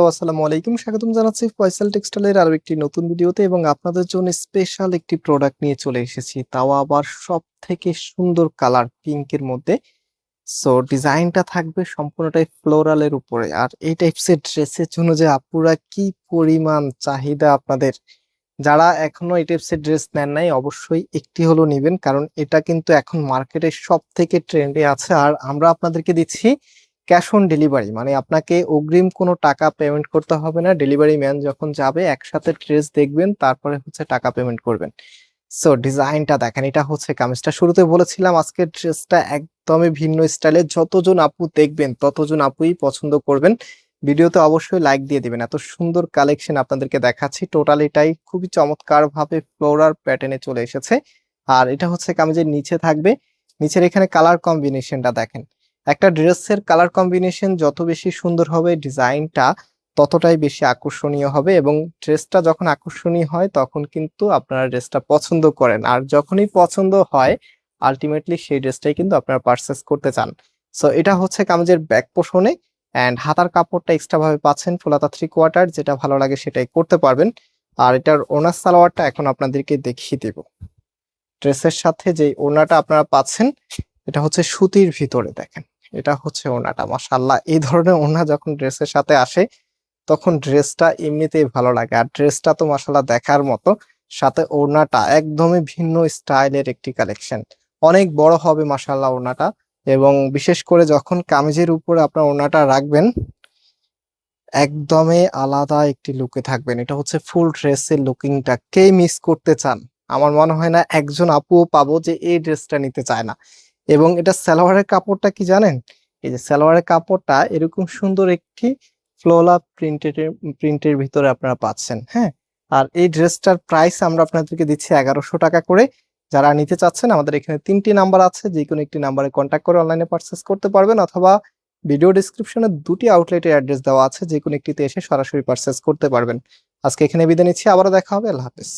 Hello, আসসালামু আলাইকুম। স্বাগতম জানাচ্ছি ফয়সাল টেক্সটাইলের আরও একটি নতুন ভিডিওতে এবং আপনাদের জন্য স্পেশাল একটি প্রোডাক্ট নিয়ে চলে এসেছি। তাও আবার সব থেকে সুন্দর কালার পিঙ্কের মধ্যে। সো ডিজাইনটা থাকবে সম্পূর্ণটাই ফ্লোরালের উপরে। আর এই টাইপসের ড্রেসের জন্য যে আপুরা কি পরিমাণ চাহিদা আপনাদের, যারা এখনও এই টাইপসের ড্রেস নেন নাই, অবশ্যই একটি হলো নেবেন। কারণ এটা কিন্তু এখন মার্কেটে সব থেকে ট্রেন্ডে আছে। আর আমরা আপনাদেরকে দিচ্ছি ক্যাশ অন ডেলিভারি মানে আপনাকে অগ্রিম কোনো টাকা পেমেন্ট করতে হবে না। ডেলিভারি ম্যান যখন যাবে, একসাথে ড্রেস দেখবেন, তারপরে হচ্ছে টাকা পেমেন্ট করবেন। সো ডিজাইনটা দেখেন, এটা হচ্ছে কামিজটা। শুরুতে বলেছিলাম, আজকের ড্রেসটা একদমই ভিন্ন স্টাইলে যতজন আপু দেখবেন, ততজন আপুই পছন্দ করবেন। ভিডিওতে অবশ্যই লাইক দিয়ে দিবেন। এত সুন্দর কালেকশন আপনাদেরকে দেখাচ্ছি। টোটালিটাই খুবই চমৎকার ভাবে ফ্লোরার প্যাটার্নে চলে এসেছে। আর এটা হচ্ছে কামিজের নিচে থাকবে। নিচের এখানে কালার কম্বিনেশনটা দেখেন। একটা ড্রেসের কালার কম্বিনেশন যত বেশি সুন্দর হবে, ডিজাইনটা ততটাই বেশি আকর্ষণীয় হবে এবং ড্রেসটা যখন আকর্ষণীয় হয়, তখন কিন্তু আপনারা ড্রেসটা পছন্দ করেন। আর যখনই পছন্দ হয় আলটিমেটলি সেই ড্রেসটাই কিন্তু আপনারা পারচেস করতে চান। সো এটা হচ্ছে কামিজের ব্যাক পোষণে অ্যান্ড হাতার কাপড়টা এক্সট্রা ভাবে পাচ্ছেন ফুলাতা থ্রি কোয়ার্টার যেটা ভালো লাগে সেটাই করতে পারবেন। আর এটার ওনার সালোয়ারটা এখন আপনাদেরকে দেখিয়ে দেব। ড্রেসের সাথে যে ওনাটা আপনারা পাচ্ছেন এটা হচ্ছে সুতির ভিতরে দেখেন। এটা হচ্ছে ওনাটা মাশাল্লাহ এই ধরনের ওনা যখন ড্রেসের সাথে আসে, তখন ড্রেসটা এমনিতেই ভালো লাগে। আর ড্রেসটা তো মাশাল্লাহ দেখার মতো, সাথে ওড়নাটা একদমই ভিন্ন স্টাইলের একটি কালেকশন। অনেক বড় হবে মাশাল্লাহ ওড়নাটা এবং বিশেষ করে যখন কামিজের উপরে আপনার ওড়নাটা রাখবেন, একদমই আলাদা একটি লুকে থাকবেন। এটা হচ্ছে ফুল ড্রেসের লুকিংটা কে মিস করতে চান? আমার মনে হয় না একজন আপুও পাবো যে এই ড্রেসটা নিতে চায় না। এবং এটা সালোয়ারের কাপড়টা কি জানেন? এই যে সালোয়ারের কাপড়টা এরকম সুন্দর একটি ফ্লোলা প্রিন্টেড প্রিন্টের ভিতরে আপনারা পাচ্ছেন হ্যাঁ? আর এই ড্রেসটার প্রাইস আমরা আপনাদেরকে দিচ্ছি এগারোশো টাকা করে। যারা নিতে চাচ্ছেন, আমাদের এখানে তিনটি নাম্বার আছে যে কোনো একটি নাম্বারে কন্ট্যাক্ট করে অনলাইনে পারচেস করতে পারবেন অথবা ভিডিও ডিসক্রিপশনে দুটি আউটলেটের অ্যাড্রেস দেওয়া আছে যে কোনো একটিতে এসে সরাসরি পারচেস করতে পারবেন। আজকে এখানে বিদায় নিচ্ছি, আবারও দেখা হবে, আল্লাহ হাফেজ।